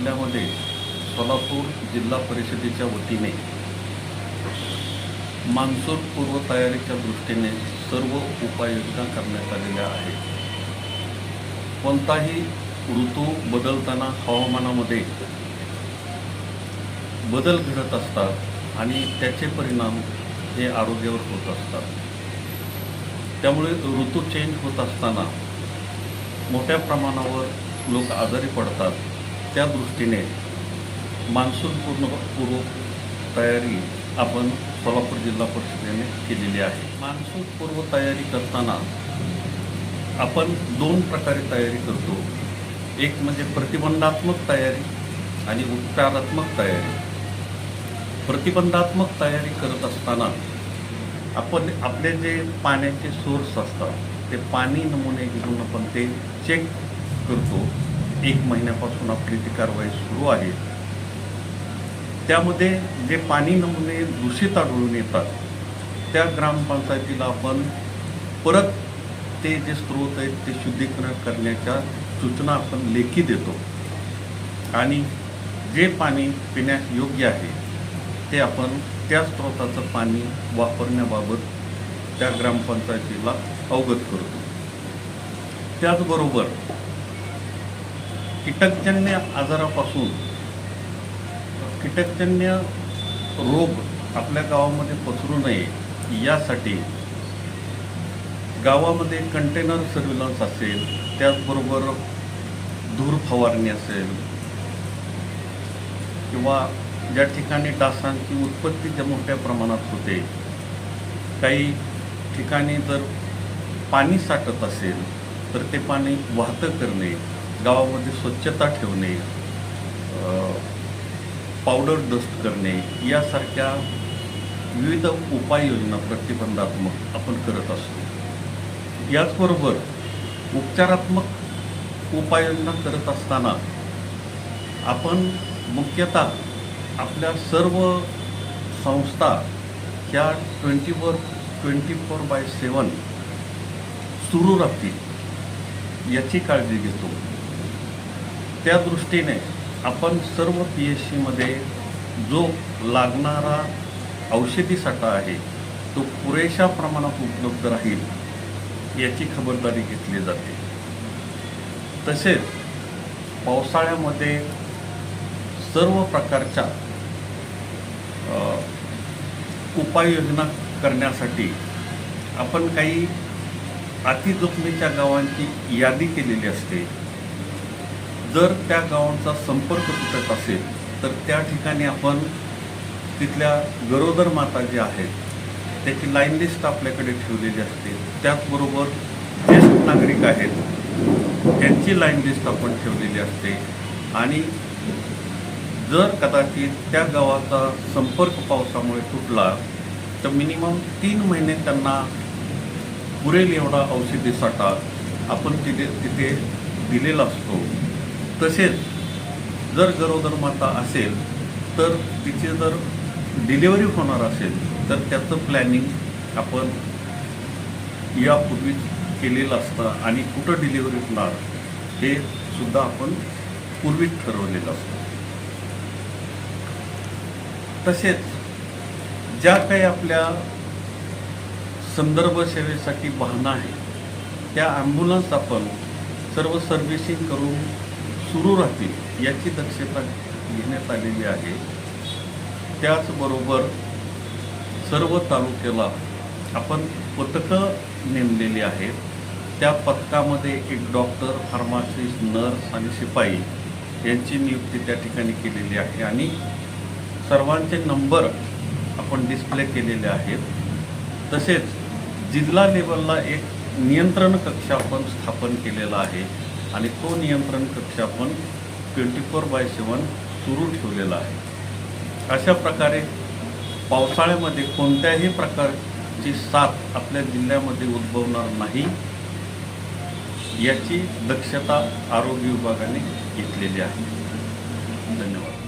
जिल्ह्यामध्ये सोलापूर जिल्हा परिषदेच्या वतीने मान्सून पूर्वतयारीच्या दृष्टीने सर्व उपाययोजना करण्यात आलेल्या आहेत. कोणताही ऋतू बदलताना हवामानामध्ये बदल घडत असतात आणि त्याचे परिणाम हे आरोग्यावर होत असतात. त्यामुळे ऋतू चेंज होत असताना मोठ्या प्रमाणावर लोक आजारी पडतात. त्या दृष्टीने मान्सून पूर्ण पूर्व तयारी आपण सोलापूर जिल्हा परिषदेने केलेली आहे. मान्सून पूर्व तयारी करताना आपण दोन प्रकारे तयारी करतो. एक म्हणजे प्रतिबंधात्मक तयारी आणि उपचारात्मक तयारी. प्रतिबंधात्मक तयारी करत असताना आपण आपले जे पाण्याचे सोर्स असतात ते पाणी नमुने घेऊन आपण ते चेक करतो. एक महिन्यापासून आपली ती कारवाई सुरू आहे. त्यामध्ये जे पाणी नमुने दूषित आढळून येतात त्या ग्रामपंचायतीला आपण परत ते जे स्रोत आहेत ते शुद्धीकरण करण्याच्या सूचना आपण लेखी देतो. आणि जे पाणी पिण्यास योग्य आहे ते आपण त्या स्रोताचं पाणी वापरण्याबाबत त्या ग्रामपंचायतीला अवगत करतो. त्याचबरोबर कीटकजन्य आजारापासून कीटकजन्य रोग आपल्या गावामध्ये पसरू नये यासाठी गावामध्ये कंटेनर सर्व्हिलन्स असेल त्याचबरोबर धूर फवारणी असेल किंवा ज्या ठिकाणी डासांची उत्पत्ती ज्या मोठ्या प्रमाणात होते काही ठिकाणी जर पाणी साठत असेल तर ते पाणी वाहतं करणे गावामध्ये स्वच्छता ठेवणे पावडर डस्ट करणे यासारख्या विविध उपाययोजना प्रतिबंधात्मक आपण करत असतो. याचबरोबर उपचारात्मक उपाययोजना करत असताना आपण मुख्यतः आपल्या सर्व संस्था ह्या twenty four twenty four by seven सुरू राहतील याची काळजी घेतो. त्या दृष्टीने आपण सर्व पी एच सीमध्ये जो लागणारा औषधी साठा आहे तो पुरेशा प्रमाणात उपलब्ध राहील याची खबरदारी घेतली जाते. तसेच पावसाळ्यामध्ये सर्व प्रकारच्या उपाययोजना करण्यासाठी आपण काही अतिजोखमीच्या गावांची यादी केलेली असते. जर त्या गावांचा संपर्क तुटत असेल तर त्या ठिकाणी आपण तिथल्या गरोदर माता ज्या आहेत त्याची लाईन लिस्ट आपल्याकडे ठेवलेली असते. त्याचबरोबर ज्येष्ठ नागरिक आहेत त्यांची लाईन लिस्ट आपण ठेवलेली असते. आणि जर कदाचित त्या गावाचा संपर्क पावसामुळे तुटला तर मिनिमम तीन महिने त्यांना पुरेल एवढा औषधी साठा आपण तिथे तिथे दिलेला असतो. तसेच जर गरोदर माता असेल तर तिचे जर डिलिव्हरी होणार असेल तर त्याचं प्लॅनिंग आपण यापूर्वीच केलेलं असतं आणि कुठं डिलिव्हरी होणार हे सुद्धा आपण पूर्वीच ठरवलेलं असतं. तसेच ज्या काही आपल्या संदर्भ सेवेसाठी वाहनं आहेत त्या ॲम्ब्युलन्स आपण सर्व सर्व्हिसिंग करून सुरू राहतील याची दक्षता घेण्यात आलेली आहे. त्याचबरोबर सर्व तालुक्याला आपण पथकं नेमलेली आहेत. त्या पथकामध्ये एक डॉक्टर फार्मासिस्ट नर्स आणि शिपाई यांची नियुक्ती त्या ठिकाणी केलेली आहे आणि सर्वांचे नंबर आपण डिस्प्ले केलेले आहेत. तसेच जिल्हा लेवलला एक नियंत्रण कक्ष आपण स्थापन केलेला आहे. आणि तो नियंत्रण कक्ष आपण ट्वेंटी फोर बाय सेवन सुरू ठेवलेला आहे. अशा प्रकारे पावसाळ्यामध्ये कोणत्याही प्रकारची साथ आपल्या जिल्ह्यामध्ये उद्भवणार नाही याची दक्षता आरोग्य विभागाने घेतलेली आहे. धन्यवाद.